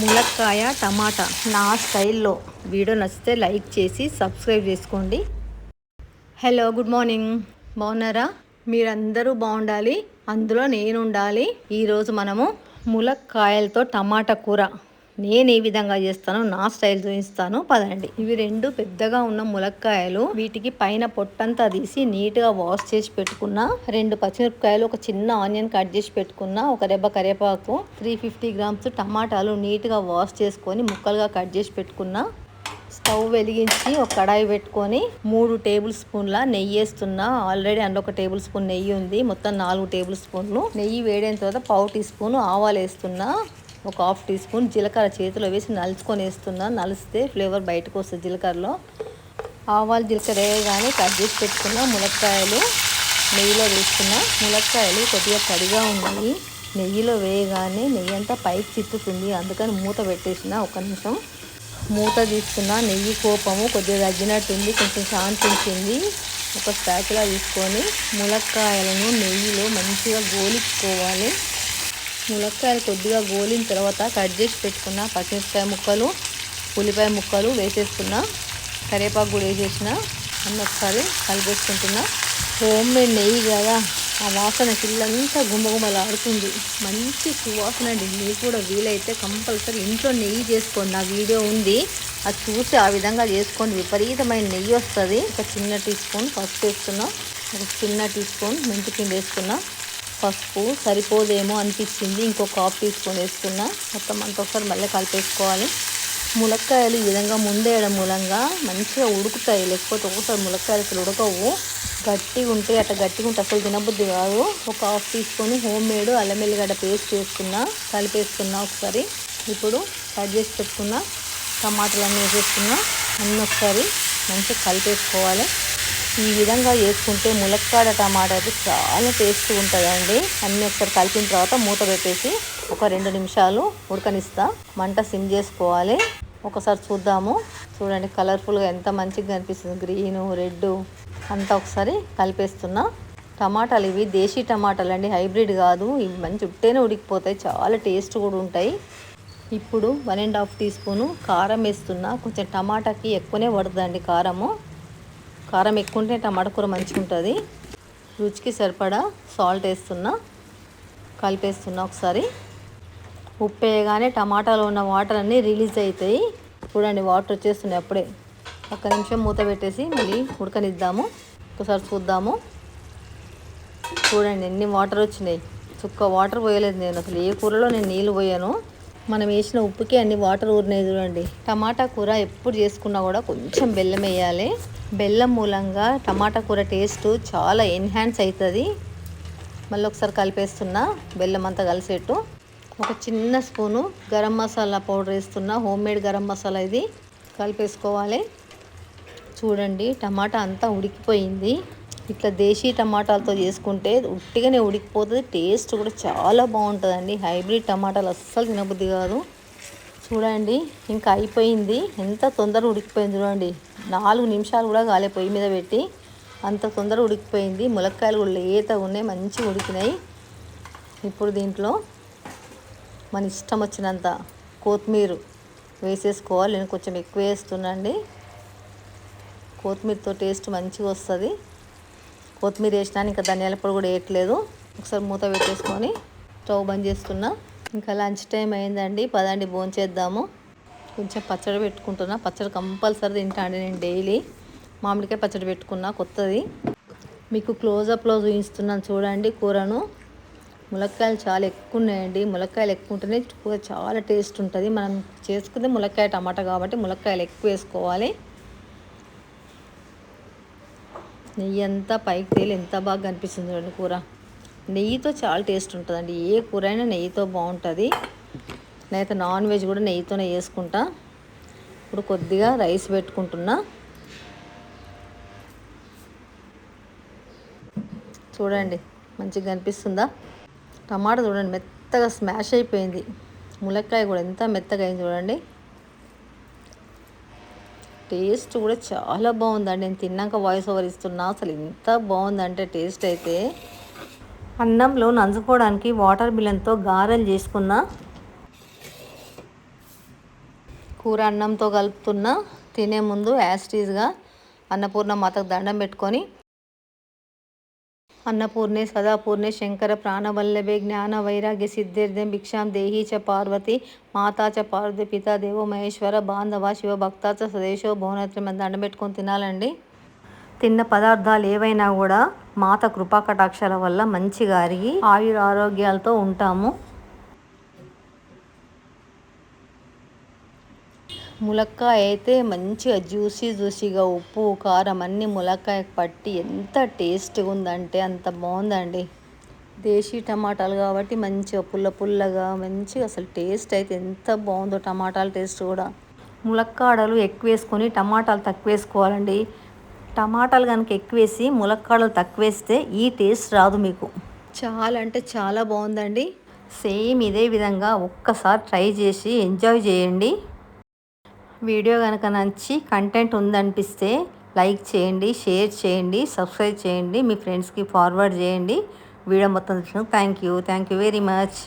ములక్కాయ టమాటా నా స్టైల్లో. వీడియో నచ్చితే లైక్ చేసి సబ్స్క్రైబ్ చేసుకోండి. Hello good morning. బాగున్నారా? మీరందరూ బాగుండాలి. అందులో నేను ఉండాలి ఈరోజు మనము ములక్కాయలతో టమాటా కూర. నేను ఏ విధంగా చేస్తానో నా స్టైల్ చూపిస్తాను. పదండి. ఇవి రెండు పెద్దగా ఉన్న ములక్కాయలు. వీటికి పైన పొట్టంతా తీసి నీట్గా వాష్ చేసి పెట్టుకున్న రెండు పచ్చిమిరపకాయలు ఒక చిన్న ఆనియన్ కట్ చేసి పెట్టుకున్న ఒక రెబ్బ కరివేపాకు త్రీ ఫిఫ్టీ గ్రామ్స్ టమాటాలు నీట్గా వాష్ చేసుకొని ముక్కలుగా కట్ చేసి పెట్టుకున్న స్టవ్ వెలిగించి ఒక కడాయి పెట్టుకొని మూడు టేబుల్ స్పూన్ల నెయ్యి వేస్తున్నా. ఆల్రెడీ అందులో ఒక టేబుల్ స్పూన్ నెయ్యి ఉంది. మొత్తం నాలుగు టేబుల్ స్పూన్లు. నెయ్యి వేడైన తర్వాత పావు టీ స్పూన్ ఆవాలు వేస్తున్నా. ఒక హాఫ్ టీ స్పూన్ జీలకర్ర చేతిలో వేసి నలుచుకొని వేస్తున్నా. నలిస్తే ఫ్లేవర్ బయటకు వస్తుంది జీలకర్రలో. ఆవాలు జీలకర్ర వేయగానే కట్ చేసి పెట్టుకున్న ములక్కాయలు నెయ్యిలో వేసుకున్న ములక్కాయలు కొద్దిగా తడిగా ఉన్నాయి. నెయ్యిలో వేయగానే నెయ్యి అంతా పైకి చిత్తుతుంది. అందుకని మూత పెట్టేసిన ఒక నిమిషం. మూత తీసుకున్న నెయ్యి కోపము కొద్దిగా తగ్గినట్టుంది. కొంచెం శాంతించింది. ఒక స్పాచులా తీసుకొని ములక్కాయలను నెయ్యిలో మంచిగా గోలించుకోవాలి. ములక్కాయలు కొద్దిగా గోలిన తర్వాత కట్ చేసి పెట్టుకున్న పచ్చిమిరపకాయ ముక్కలు ఉల్లిపాయ ముక్కలు వేసేసుకున్న కరివేపాకు కూడా వేసేసిన అన్న ఒకసారి కలిపేసుకుంటున్నా. హోమ్ మేడ్ నెయ్యి కదా. ఆ వాసన కిల్లంతా గుమగుమలాడుతుంది మంచి సువాసన అండి. మీరు కూడా వీలైతే కంపల్సరీ ఇంట్లో నెయ్యి చేసుకోండి. నా వీడియో ఉంది. అది చూసి ఆ విధంగా చేసుకోండి. విపరీతమైన నెయ్యి వస్తుంది. ఒక చిన్న టీ స్పూన్ పసుపు వేసుకున్నాం ఒక చిన్న టీ స్పూన్ మెంతి వేసుకున్నాం. పసుపు సరిపోదేమో అనిపించింది. ఇంకొక హాఫ్ టీ స్పూన్ వేసుకున్నా. మొత్తం అంత ఒకసారి మళ్ళీ కలిపేసుకోవాలి. ములక్కాయలు ఈ విధంగా ముందేయడం మూలంగా మంచిగా ఉడుకుతాయి. లేకపోతే ఒకసారి ములక్కాయలు అసలు ఉడకవు. గట్టిగా ఉంటే అట్లా గట్టిగా ఉంటే అసలు తినబుద్ధి కాదు. ఒక half teaspoon home made అల్లం ఎల్లిగడ్డ పేస్ట్ వేసుకున్నా కలిపేసుకున్నా ఒకసారి. ఇప్పుడు కట్ చేసి పెట్టుకున్న టమాటాలు అన్నీ వేసేసుకున్నా అన్నీ ఒకసారి మంచిగా కలిపేసుకోవాలి. ఈ విధంగా వేసుకుంటే ములక్కాడ టమాటా అయితే చాలా టేస్ట్గా ఉంటుందండి. అన్నీ ఒకసారి కలిపిన తర్వాత మూత పెట్టేసి ఒక రెండు నిమిషాలు ఉడకనిస్తా. మంట సిమ్ చేసుకోవాలి. ఒకసారి చూద్దాము. చూడండి కలర్ఫుల్గా ఎంత మంచిగా కనిపిస్తుంది. గ్రీను రెడ్ అంతా ఒకసారి కలిపేస్తున్నా. టమాటాలు ఇవి దేశీ టమాటాలు అండి. హైబ్రిడ్ కాదు. ఇవి మంచి ఉట్టేనే ఉడికిపోతాయి. చాలా టేస్ట్ కూడా ఉంటాయి. ఇప్పుడు one and half teaspoon కారం వేస్తున్నా. కొంచెం టమాటాకి ఎక్కువనే పడుతుందండి కారము. కారం ఎక్కువ ఉంటే టమాటా కూర మంచిగా ఉంటుంది రుచికి సరిపడా సాల్ట్ వేస్తున్నా కలిపేస్తున్నా ఒకసారి. ఉప్పు వేయగానే టమాటాలో ఉన్న వాటర్ అన్నీ రిలీజ్ అవుతాయి చూడండి వాటర్ వచ్చేస్తున్నాయి అప్పుడే. ఒక్క నిమిషం మూత పెట్టేసి మళ్ళీ ఉడకనిద్దాము. ఒకసారి చూద్దాము. చూడండి ఎన్ని వాటర్ వచ్చినాయి. చుక్క వాటర్ పోయలేదు నేను. అసలు ఏ కూరలో నేను నీళ్ళు పోయాను. మనం వేసిన ఉప్పుకి అన్ని వాటర్ ఊరినాయి చూడండి. టమాటా కూర ఎప్పుడు చేసుకున్నా కూడా కొంచెం బెల్లం వేయాలి. బెల్లం మూలంగా టమాటా కూర టేస్ట్ చాలా ఎన్హాన్స్ అవుతుంది మళ్ళీ ఒకసారి కలిపేస్తున్నా బెల్లం అంతా కలిసేట్టు. ఒక చిన్న స్పూను గరం మసాలా పౌడర్ వేస్తున్నా హోమ్ మేడ్ గరం మసాలా ఇది కలిపేసుకోవాలి. చూడండి టమాటా అంతా ఉడికిపోయింది. ఇట్లా దేశీ టమాటాలతో చేసుకుంటే ఉట్టిగానే ఉడికిపోతుంది టేస్ట్ కూడా చాలా బాగుంటుందండి. హైబ్రిడ్ టమాటాలు అస్సలు తినబుద్ధి కాదు. చూడండి ఇంకా అయిపోయింది. ఎంత తొందర ఉడికిపోయింది చూడండి. నాలుగు నిమిషాలు కూడా కాలే పొయ్యి మీద పెట్టి. అంత తొందర ఉడికిపోయింది. ములక్కాయలు కూడా లేత ఉన్నాయి మంచిగా ఉడికినాయి. ఇప్పుడు దీంట్లో మన ఇష్టం వచ్చినంత కొత్తిమీర వేసేసుకోవాలి. నేను కొంచెం ఎక్కువ వేస్తున్నాండి కొత్తిమీరతో టేస్ట్ మంచిగా వస్తుంది. కొత్తిమీర వేసినా ఇంకా ధనియాల పొడి కూడా వేయట్లేదు. ఒకసారి మూత పెట్టేసుకొని స్టవ్ బంద్ చేస్తున్నా. ఇంకా లంచ్ టైం అయిందండి. పదండి భోంచేద్దాము కొంచెం పచ్చడి పెట్టుకుంటున్నా. పచ్చడి కంపల్సరీ తింటా అండి నేను డైలీ. మామిడికాయ పచ్చడి పెట్టుకున్నా కొత్తది. మీకు క్లోజప్లో చూపిస్తున్నాను చూడండి కూరను. ములక్కాయలు చాలా ఎక్కువ ఉన్నాయండి. ములక్కాయలు ఎక్కువ ఉంటేనే కూర చాలా టేస్ట్ ఉంటుంది. మనం చేసుకుంటే ములక్కాయ టమాటా కాబట్టి ములక్కాయలు ఎక్కువ వేసుకోవాలి. నెయ్యి అంతా పైకి తేలి ఎంత బాగా కనిపిస్తుంది చూడండి కూర. నెయ్యితో చాలా టేస్ట్ ఉంటుందండి. ఏ కూర అయినా నెయ్యితో బాగుంటుంది. నేనైతే నాన్ వెజ్ కూడా నెయ్యితోనే వేసుకుంటా ఇప్పుడు కొద్దిగా రైస్ పెట్టుకుంటున్నా. చూడండి మంచిగా కనిపిస్తుందా? టమాటా చూడండి మెత్తగా స్మాష్ అయిపోయింది. ములక్కాయ కూడా ఎంత మెత్తగా అయింది చూడండి. టేస్ట్ కూడా చాలా బాగుందండి. నేను తిన్నాక వాయిస్ ఓవర్ ఇస్తున్నా. అసలు ఎంత బాగుందంటే టేస్ట్ అయితే. అన్నంలో నంచుకోవడానికి వాటర్ మిలన్తో గారెలు చేసుకున్న కూర అన్నంతో కలుపుతున్న తినే ముందు యాస్టీజ్గా అన్నపూర్ణ మాతకు దండం పెట్టుకొని అన్నపూర్ణే సదాపూర్ణే శంకర ప్రాణవల్లభే జ్ఞాన వైరాగ్య సిద్ధిర్థం భిక్షాం దేహీ చ పార్వతి మాతా చ పార్వతి పితా దేవో మహేశ్వర బాంధవ శివ భక్త చ సదేశో భువనత్రి దండం పెట్టుకొని తినాలండి. తిన్న పదార్థాలు ఏవైనా కూడా మాత కృపాకటాక్షాల వల్ల మంచిగా అరిగి ఆయుర ఆరోగ్యాలతో ఉంటాము. ములక్కాయ అయితే మంచిగా జ్యూసీ జ్యూసీగా ఉప్పు కారం అన్నీ ములక్కాయ పట్టి ఎంత టేస్ట్గా ఉందంటే అంత బాగుందండి. దేశీ టమాటాలు కాబట్టి మంచిగా పుల్ల పుల్లగా మంచిగా అసలు టేస్ట్ అయితే ఎంత బాగుందో టమాటాల టేస్ట్ కూడా. ములక్కాడలు ఎక్కువ వేసుకొని టమాటాలు తక్కువ వేసుకోవాలండి టమాటాలు కనుక ఎక్కువ వేసి ములక్కాడలు తక్కువ వేస్తే ఈ టేస్ట్ రాదు మీకు. చాలా అంటే చాలా బాగుందండి. సేమ్ ఇదే విధంగా ఒక్కసారి ట్రై చేసి ఎంజాయ్ చేయండి. వీడియో కనుక నచ్చి కంటెంట్ ఉందనిపిస్తే లైక్ చేయండి షేర్ చేయండి సబ్స్క్రైబ్ చేయండి మీ ఫ్రెండ్స్కి ఫార్వర్డ్ చేయండి. వీడియో మొత్తం thank you. Thank you very much.